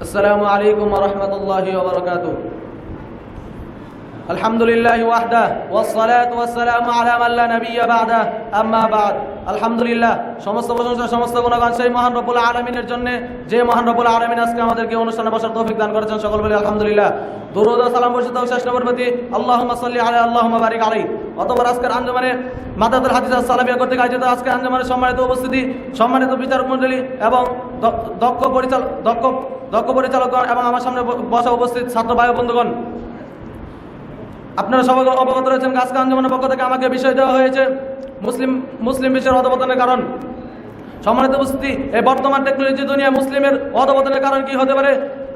السلام عليكم ورحمة الله وبركاته الحمد لله وحده والصلاة والسلام على من لا نبي بعده أما بعد আলহামদুলিল্লাহ সমস্ত প্রশংসা সমস্ত গুণগান সেই মহান রব্বুল আলমিনের জন্য যে মহান রব্বুল আলমিন আজকে আমাদেরকে অনুষ্ঠানে বসার তৌফিক দান করেছেন সকল বলে আলহামদুলিল্লাহ দুরুদ ও সালাম বর্ষিত হোক শেষ নবর প্রতি আল্লাহুম্মা সাল্লি আলা আল্লাহুম্মা বারিক আলাই অতঃপর আজকের আঞ্জমানে মাদাদুল হাদিস সালামিয়া কর্তৃক আয়োজিত আজকের আঞ্জমানের সম্মানিত উপস্থিতি সম্মানিত বিচারক মণ্ডলী এবং দ- দক্ষ পরিচালক দক্ষ দক্ষ পরিচালকগণ এবং আমার সামনে বসা উপস্থিত ছাত্র ভাই বন্ধুগণ, আপনারা সবাই অবগত রয়েছেন গাছকা আঞ্জমানের পক্ষ থেকে আমাকে বিষয় দেওয়া হয়েছে মুসলিম মুসলিম বিশ্বের অধপতনের কারণ। সম্মানিত উপস্থিতি, এই বর্তমান টেকনোলজি দুনিয়া মুসলিমের অধপতনের কারণ কি হতে পারে?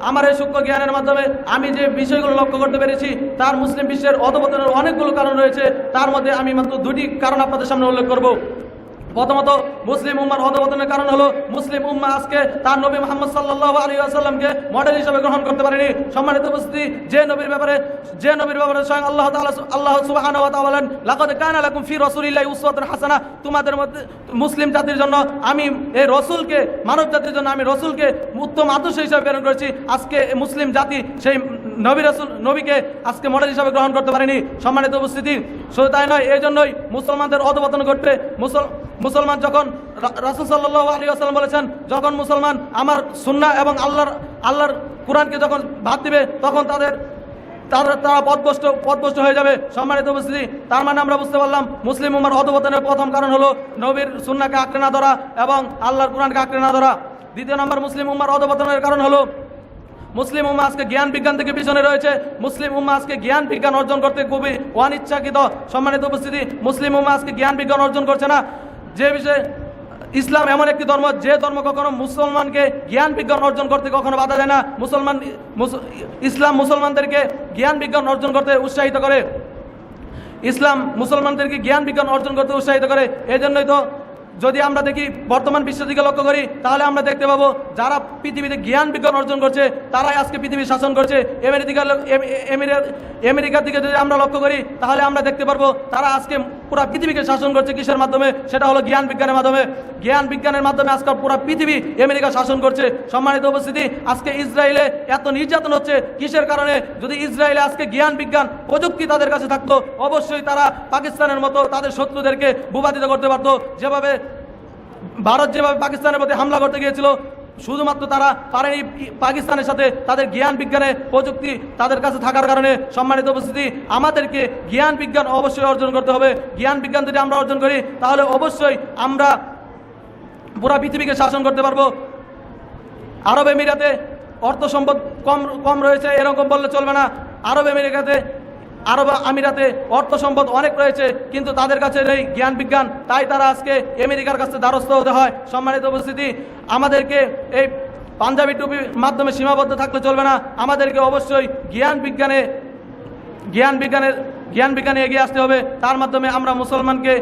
আমার এই সূক্ষ্ম জ্ঞানের মাধ্যমে আমি যে বিষয়গুলো লক্ষ্য করতে পেরেছি, তার মুসলিম বিশ্বের অধপতনের অনেকগুলো কারণ রয়েছে। তার মধ্যে আমি মাত্র দুটি কারণ আপনাদের সামনে উল্লেখ করব। প্রথমত মুসলিম উম্মার অধপতনের কারণ হলো মুসলিম উম্মা আজকে তার নবী মোহাম্মদ সাল্লাহ আলী আসাল্লামকে মডেল হিসেবে গ্রহণ করতে পারেনি। সম্মানিত উপস্থিতি, যে নবীর ব্যাপারে, যে নবীর ব্যাপারে স্বয়ং আল্লাহ আল্লাহ তাআলা বলেন, লাকাদ কানা লাকুম ফি রাসূলিল্লাহি উসওয়াতুন হাসানাহ। তোমাদের মধ্যে, মুসলিম জাতির জন্য আমি এই রসুলকে, মানব জাতির জন্য আমি রসুলকে উত্তম আদর্শ হিসেবে প্রেরণ করেছি। আজকে মুসলিম জাতি সেই নবী রাসুল, নবীকে আজকে মডেল হিসাবে গ্রহণ করতে পারেনি। সম্মানিত উপস্থিতি, শুধু তাই নয়, এই জন্যই মুসলমানদের অধপতন ঘটবে। মুসল মুসলমান যখন রাসূল সাল্লাল্লাহু আলাইহি ওয়াসাল্লাম বলেছেন, যখন মুসলমান আমার সুন্না এবং আল্লাহর আল্লাহর কোরআনকে যখন ভাত দিবে, তখন তাদের তারা তারা পদভষ্ট পদভষ্ট হয়ে যাবে। সম্মানিত উপস্থিতি, তার মানে আমরা বুঝতে পারলাম, মুসলিম উমার অধপতনের প্রথম কারণ হলো নবীর সুন্নাকে আঁকড়ে না ধরা এবং আল্লাহর কোরআনকে আঁকড়ে না ধরা। দ্বিতীয় নম্বর, মুসলিম উম্মার অধপতনের কারণ হলো মুসলিম উম্মা আজকে জ্ঞান বিজ্ঞান থেকে পিছনে রয়েছে। মুসলিম উম্মা আজকে জ্ঞান বিজ্ঞান অর্জন করতে খুবই অনিচ্ছাকৃত। সম্মানিত উপস্থিতি, মুসলিম উম্মা আজকে জ্ঞান বিজ্ঞান অর্জন করছে না। যে বিষয়ে ইসলাম এমন একটি ধর্ম, যে ধর্ম কখনো মুসলমানকে জ্ঞান বিজ্ঞান অর্জন করতে কখনো বাধা দেয় না। মুসলমান ইসলাম মুসলমানদেরকে জ্ঞান বিজ্ঞান অর্জন করতে উৎসাহিত করে। ইসলাম মুসলমানদেরকে জ্ঞান বিজ্ঞান অর্জন করতে উৎসাহিত করে। এই জন্যই তো যদি আমরা দেখি বর্তমান বিশ্বের দিকে লক্ষ্য করি, তাহলে আমরা দেখতে পাবো যারা পৃথিবীতে জ্ঞান বিজ্ঞান অর্জন করছে, তারাই আজকে পৃথিবী শাসন করছে। আমেরিকার আমেরিকার দিকে যদি আমরা লক্ষ্য করি, তাহলে আমরা দেখতে পারব তারা আজকে পুরা পৃথিবীকে শাসন করছে কিসের মাধ্যমে? সেটা হলো জ্ঞান বিজ্ঞানের মাধ্যমে। জ্ঞান বিজ্ঞানের মাধ্যমে আজকে পুরা পৃথিবী আমেরিকা শাসন করছে। সম্মানিত উপস্থিতি, আজকে ইসরায়েলে এত নির্যাতন হচ্ছে, কিসের কারণে? যদি ইসরায়েলে আজকে জ্ঞান বিজ্ঞান প্রযুক্তি তাদের কাছে থাকতো, অবশ্যই তারা পাকিস্তানের মতো তাদের শত্রুদেরকে ভূপাতিত করতে পারতো। যেভাবে ভারত যেভাবে পাকিস্তানের প্রতি হামলা করতে গিয়েছিল, শুধুমাত্র তারা পারেনি পাকিস্তানের সাথে তাদের জ্ঞান বিজ্ঞানে প্রযুক্তি তাদের কাছে থাকার কারণে সম্মানিত উপস্থিতি, আমাদেরকে জ্ঞান বিজ্ঞান অবশ্যই অর্জন করতে হবে। জ্ঞান বিজ্ঞান যদি আমরা অর্জন করি, তাহলে অবশ্যই আমরা পুরা পৃথিবীকে শাসন করতে পারব। আরব আমিরাতে অর্থ সম্পদ কম কম রয়েছে, এরকম বললে চলবে না। আরব আমেরিকাতে আরব আমিরাতে অর্থ সম্পদ অনেক রয়েছে, কিন্তু তাদের কাছে নেই জ্ঞান বিজ্ঞান। তাই তারা আজকে আমেরিকার কাছে দ্বারস্থ হতে হয়। সম্মানিত উপস্থিতি, আমাদেরকে এই পাঞ্জাবি টুপির মাধ্যমে সীমাবদ্ধ থাকলে চলবে না। আমাদেরকে অবশ্যই জ্ঞান বিজ্ঞানে, জ্ঞান বিজ্ঞানের জ্ঞান বিজ্ঞানে এগিয়ে আসতে হবে। তার মাধ্যমে আমরা মুসলমানকে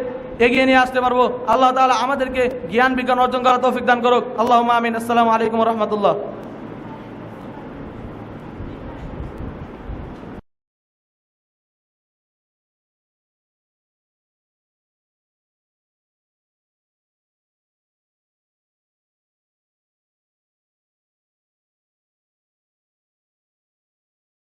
এগিয়ে নিয়ে আসতে পারব। আল্লাহ তাআলা আমাদেরকে জ্ঞান বিজ্ঞান অর্জন করা তৌফিক দান করুক। আল্লাহ আমিন। আসসালামু আলাইকুম রহমতুল্লাহ।